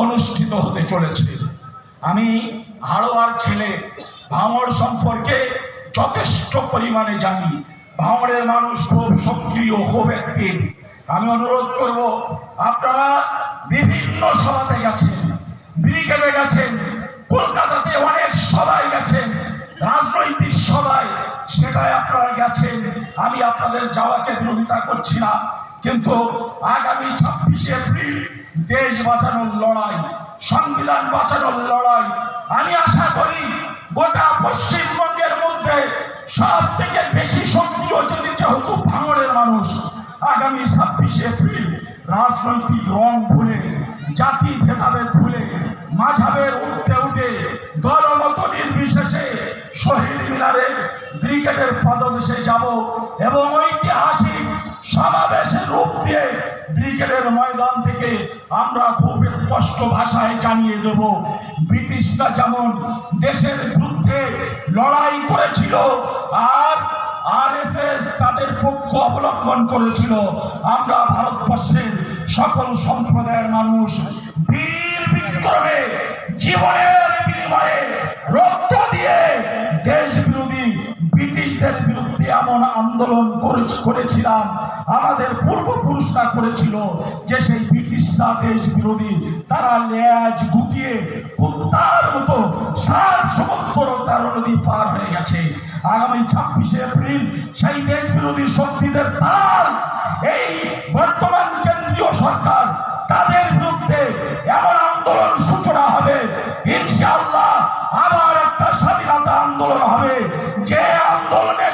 অনুষ্ঠিত হতে চলেছে। আমি হাড়োয়ার ছেলে ভাঙড় সম্পর্কে যথেষ্ট পরিমাণে জানি। ভাঙড়ের মানুষ খুব সক্রিয়, খুব অ্যাক্টিভ আমি অনুরোধ করব, আপনারা বিভিন্ন সভাতে গেছেন, ব্রিগেডে গেছেন, কলকাতাতে অনেক সভায় গেছেন, রাজনৈতিক সভায় সেটাই আপনারা গেছেন। আমি আপনাদের যাওয়াকে বিরোধিতা করছি না, কিন্তু আগামী ছাব্বিশে এপ্রিল দেশ বাঁচানোর লড়াই, সংবিধান বাঁচানোর লড়াই। আমি আশা করি গোটা পশ্চিমবঙ্গের মধ্যে সব থেকে বেশি সক্রিয় যদি যেহেতু ভাঙড়ের মানুষ, আগামী ছাব্বিশে এপ্রিল রাজনৈতিক রং ভুলে, জাতি ভেদাভেদ ভুলে, মাঝাবের উঠতে উঠে দলমত নির্বিশেষে শহীদ মিনারে ব্রিগেডের পদদেশে যাব এবং ঐতিহাসিক সমাবেশের রূপ দিয়ে ব্রিগেডের ময়দান থেকে আমরা খুব স্পষ্ট ভাষায় জানিয়ে দেব, ব্রিটিশরা যেমন দেশের বিরুদ্ধে লড়াই করেছিল, আর আরএসএস তাদের পক্ষ অবলম্বন করেছিল, আমরা ভারতবর্ষের সকল সম্প্রদায়ের মানুষ বীর বিক্রমে জীবনের বিনিময়ে রক্ত দিয়ে দেশ বিরোধী ব্রিটিশদের বিরুদ্ধে এমন আন্দোলন করেছিলাম। আমাদের পূর্বপুরুষরা করেছিল যে সেই ব্রিটিশরা দেশ বিরোধী তারা ল্যাজ গুটিয়ে কুত্তার মতো সাত সমুদ্র তেরো নদী পার হয়ে গেছে। আগামী ছাব্বিশে এপ্রিল সেই দেশ বিরোধী শক্তিদের তার এই বর্তমান কেন্দ্রীয় সরকার তাদের বিরুদ্ধে এমন আন্দোলন সূচনা হবে, ইনশাআল্লাহ আবার একটা স্বাধীনতা আন্দোলন হবে। যে আন্দোলনের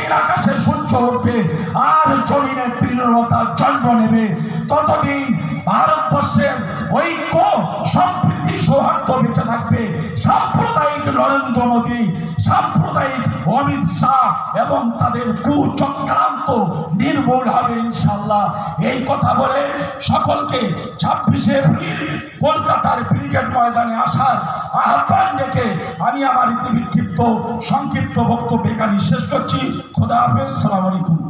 যতদিন আকাশে সূর্য উঠবে আর জমিনে তৃণলতা জন্ম নেবে। ততদিন ভারতবর্ষের ঐক্য, সম্প্রীতি, সৌহার্দ্য বেঁচে থাকবে। সাম্প্রদায়িক নরেন্দ্র মোদী, সাম্প্রদায়িক অমিত শাহ এবং তাদের কুচক্রান্ত নির্মূল হবে ইনশাল্লাহ এই কথা বলে সকলকে ছাব্বিশে এপ্রিল কলকাতার ক্রিকেট ময়দানে আসার আহ্বান রেখে আমি আমার ইতিবিক্ষিপ্ত সংক্ষিপ্ত বক্তব্য এখানে শেষ করছি। খোদা হাফেজ সালাম আলাইকুম।